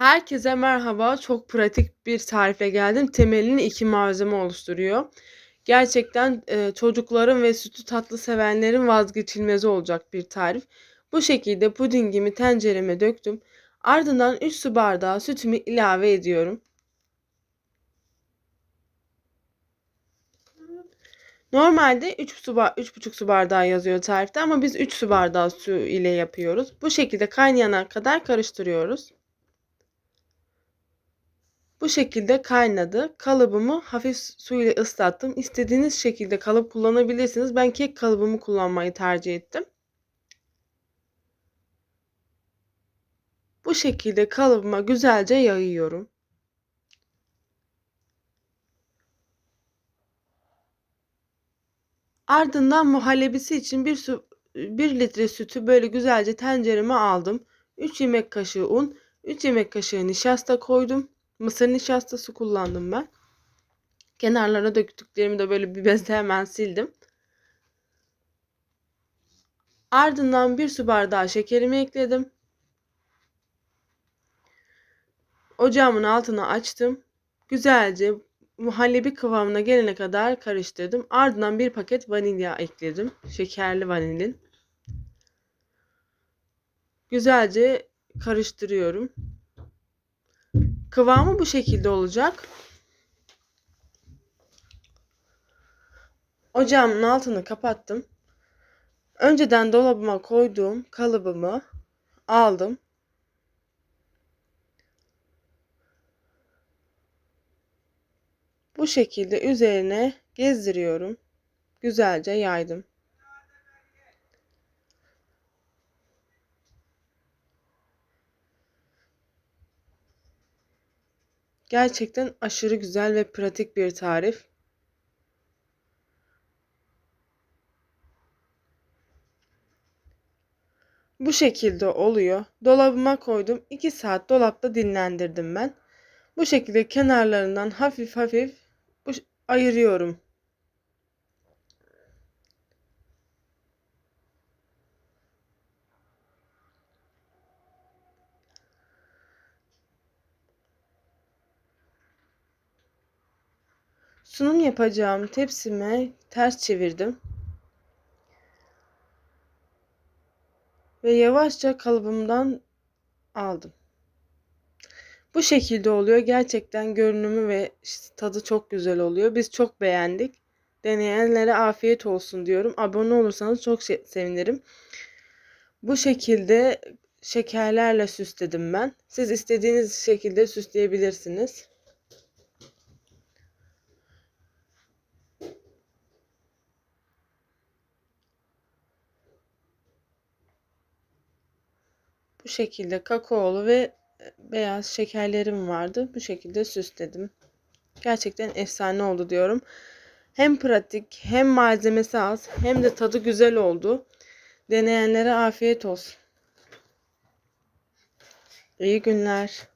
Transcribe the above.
Herkese merhaba. Çok pratik bir tarife geldim. Temelini iki malzeme oluşturuyor. Gerçekten e, çocukların ve sütü tatlı sevenlerin vazgeçilmezi olacak bir tarif. Bu şekilde pudingimi tencereme döktüm. Ardından 3 su bardağı sütümü ilave ediyorum. Normalde 3 su 3,5 su bardağı yazıyor tarifte ama biz 3 su bardağı su ile yapıyoruz. Bu şekilde kaynayana kadar karıştırıyoruz. Bu şekilde kaynadı. Kalıbımı hafif su ile ıslattım. İstediğiniz şekilde kalıp kullanabilirsiniz. Ben kek kalıbımı kullanmayı tercih ettim. Bu şekilde kalıbıma güzelce yayıyorum. Ardından muhallebisi için bir su 1 litre sütü böyle güzelce tencereme aldım. 3 yemek kaşığı un, 3 yemek kaşığı nişasta koydum. Mısır nişastası kullandım ben. Kenarlara döktüklerimi de böyle bir bezle hemen sildim. Ardından bir su bardağı şekerimi ekledim. Ocağımın altını açtım. Güzelce muhallebi kıvamına gelene kadar karıştırdım. Ardından bir paket vanilya ekledim. Şekerli vanilin. Güzelce karıştırıyorum. Kıvamı bu şekilde olacak. Ocağımın altını kapattım. Önceden dolabıma koyduğum kalıbımı aldım. Bu şekilde üzerine gezdiriyorum. Güzelce yaydım. Gerçekten aşırı güzel ve pratik bir tarif. Bu şekilde oluyor. Dolabıma koydum. 2 saat dolapta dinlendirdim ben. Bu şekilde kenarlarından hafif hafif ayırıyorum. Sunum yapacağım tepsime ters çevirdim. Ve yavaşça kalıbımdan aldım. Bu şekilde oluyor. Gerçekten görünümü ve tadı çok güzel oluyor. Biz çok beğendik. Deneyenlere afiyet olsun diyorum. Abone olursanız çok sevinirim. Bu şekilde şekerlerle süsledim ben. Siz istediğiniz şekilde süsleyebilirsiniz. Bu şekilde kakaolu ve e, beyaz şekerlerim vardı. Bu şekilde süsledim. Gerçekten efsane oldu diyorum. Hem pratik hem malzemesi az hem de tadı güzel oldu. Deneyenlere afiyet olsun. İyi günler.